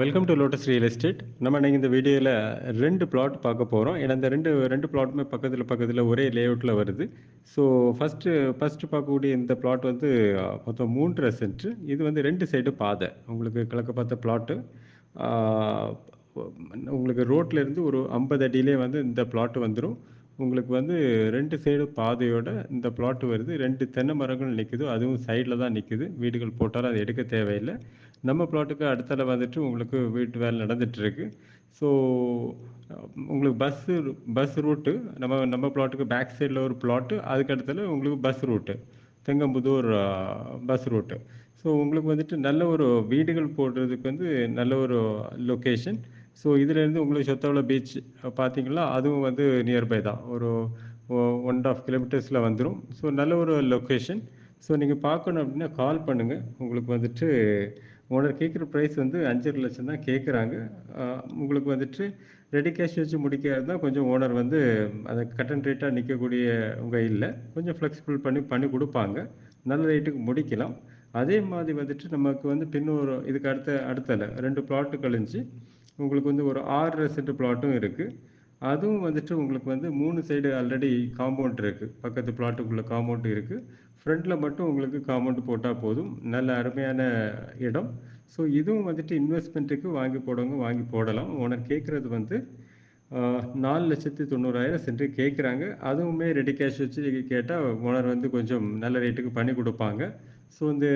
Welcome to lotus real estate நம்ம இன்னைக்கு இந்த வீடியோவில் ரெண்டு பிளாட் பார்க்க போகிறோம் ஏன்னா இந்த ரெண்டு ரெண்டு பிளாட்டுமே பக்கத்தில் பக்கத்தில் ஒரே லேஅவுட்டில் வருது. ஸோ ஃபஸ்ட்டு ஃபஸ்ட்டு பார்க்கக்கூடிய இந்த பிளாட் வந்து uh, மொத்தம் மூன்றரை சென்ட்ரு இது வந்து ரெண்டு சைடு பாதை. உங்களுக்கு கிழக்கு பார்த்த பிளாட்டு uh, உங்களுக்கு ரோட்லேருந்து ஒரு ஐம்பது அடியிலே வந்து இந்த பிளாட்டு வந்துடும் உங்களுக்கு வந்து ரெண்டு சைடு பாதையோட இந்த பிளாட் வருது. ரெண்டு தென்னை மரங்கள் நிற்குது அதுவும் சைடில் தான் நிற்குது வீடுகள் போட்டாலும் அது எடுக்க தேவையில்லை. நம்ம பிளாட்டுக்கு அடுத்தால வந்துட்டு உங்களுக்கு வீட்டு வேலை நடந்துட்டு ஸோ உங்களுக்கு பஸ்ஸு பஸ் ரூட்டு நம்ம நம்ம பிளாட்டுக்கு பேக் சைடில் ஒரு பிளாட்டு அதுக்கு அடுத்தால உங்களுக்கு bus route Thengamputhur bus route so உங்களுக்கு வந்துட்டு நல்ல ஒரு வீடுகள் போடுறதுக்கு வந்து நல்ல ஒரு லொக்கேஷன் ஸோ இதுலேருந்து உங்களுக்கு சொத்தவள பீச் பார்த்தீங்களா? அதுவும் வந்து நியர்பை தான். ஒரு ஒன் அண்ட் ஆஃப் கிலோமீட்டர்ஸில் வந்துடும் ஸோ நல்ல ஒரு லொக்கேஷன் ஸோ நீங்கள் பார்க்கணும் அப்படின்னா கால் பண்ணுங்கள் உங்களுக்கு வந்துட்டு ஓனர் கேட்குற ப்ரைஸ் வந்து அஞ்சரை லட்சம் தான் கேட்குறாங்க உங்களுக்கு வந்துட்டு ரெடி கேஷ் வச்சு முடிக்கிறது தான் கொஞ்சம் ஓனர் வந்து அதை கட்டன் ரேட்டாக நிற்கக்கூடிய உங்கள் இல்லை. கொஞ்சம் ஃப்ளெக்சிபிள் பண்ணி பண்ணி கொடுப்பாங்க. நல்ல ரேட்டுக்கு முடிக்கலாம். அதே மாதிரி வந்துட்டு நமக்கு வந்து பின்னொரு இதுக்கு அடுத்த அடுத்தல ரெண்டு பிளாட்டு கழிஞ்சு உங்களுக்கு வந்து ஒரு ஆறு செட்டு பிளாட்டும் இருக்குது அதுவும் வந்துட்டு உங்களுக்கு வந்து மூணு சைடு ஆல்ரெடி காம்பவுண்ட் இருக்குது பக்கத்து பிளாட்டுக்குள்ளே காம்பவுண்ட் இருக்குது ஃப்ரண்ட்டில் மட்டும் உங்களுக்கு காம்பவுண்ட் போட்டால் போதும். நல்ல அருமையான இடம். ஸோ இதுவும் வந்துட்டு இன்வெஸ்ட்மெண்ட்டுக்கு வாங்கி போடவங்க வாங்கி போடலாம். ஓனர் கேட்குறது வந்து நாலு லட்சத்தி தொண்ணூறாயிரம் சென்று கேட்குறாங்க அதுவுமே ரெடி கேஷ் வச்சு கேட்டால் ஓனர் வந்து கொஞ்சம் நல்ல ரேட்டுக்கு பண்ணி கொடுப்பாங்க. ஸோ இந்த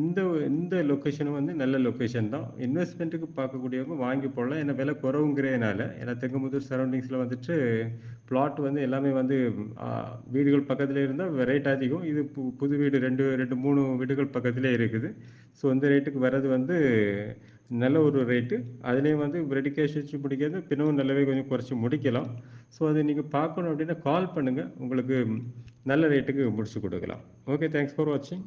இந்த இந்த லொக்கேஷனும் வந்து நல்ல லொக்கேஷன் தான். இன்வெஸ்ட்மெண்ட்டுக்கு பார்க்கக்கூடியவங்க வாங்கி போடலாம். ஏன்னா விலை குறவுங்கிறதுனால ஏன்னா தெங்குமுதூர் சரௌண்டிங்ஸில் வந்துட்டு பிளாட் வந்து எல்லாமே வந்து வீடுகள் பக்கத்தில் இருந்தால் ரேட் அதிகம். இது பு புது வீடு ரெண்டு ரெண்டு மூணு வீடுகள் பக்கத்திலே இருக்குது. ஸோ இந்த ரேட்டுக்கு வர்றது வந்து நல்ல ஒரு ரேட்டு அதுலேயும் வந்து ரெடி கேஷ் வச்சு முடிக்கிறது பின்னவும் நல்லாவே கொஞ்சம் குறைச்சி முடிக்கலாம். ஸோ அதை நீங்கள் பார்க்கணும் அப்படின்னா கால் பண்ணுங்கள் உங்களுக்கு நல்ல ரேட்டுக்கு முடிச்சு கொடுக்கலாம். ஓகே தேங்க்ஸ் ஃபார் வாட்சிங்